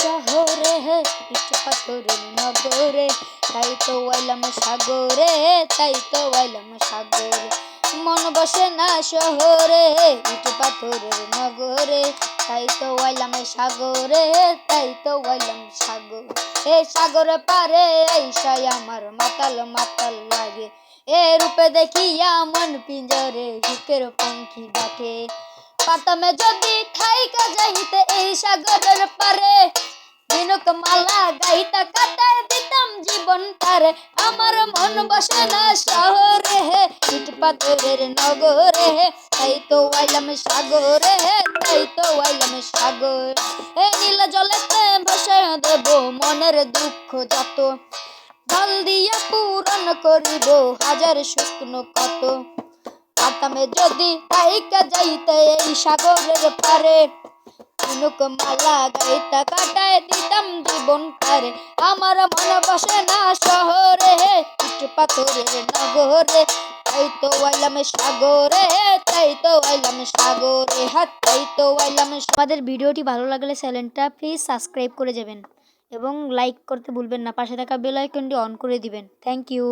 শহরে ইট পাথরের নগরে। তাই তো আইলাম সাগরে, তাই তো আইলাম সাগরে। মন বসে না শহরে ইট পাথরের নগরে। তাই তো আইলাম সাগরে, তাই তো আইলাম সাগর। এ সাগরে পারে আইসাই আমার মাতাল মাতাল লাগে। এ রূপে দেখিয়া মন পিঞ্জরে, বুকের পঙ্খী ডাকে। পাতামে যদি থাইকা যাইতে এই সাগরের পারে দিনক মালা গাইতা কাটায় দিতাম জীবন তারে আমার মন বসে না শহরে ইট পাথরের নগরে তাই তো আইলাম সাগরে তাই তো আইলাম সাগর। এ নীল জলেতে ভাসে দেব মনের দুঃখ যত। জল দিয়া পূরণ করিব হাজার শুকনো কত পাতামে যদি তাইকা যাইতে এই সাগরের পারে ঝিনুক মালা গাইতা কাটায় দিতাম জীবন পারে। আমার মন বসে না শহরে, ইট পাথরের নগরে। তাই তো আইলাম সাগরে তাই তো আইলাম সাগরে হাত তাই তো আইলাম আমাদের ভিডিওটি ভালো লাগলে চ্যানেলটা প্লিজ সাবস্ক্রাইব করে যাবেন এবং লাইক করতে ভুলবেন না। পাশে থাকা বেল আইকনটি অন করে দিবেন। Thank you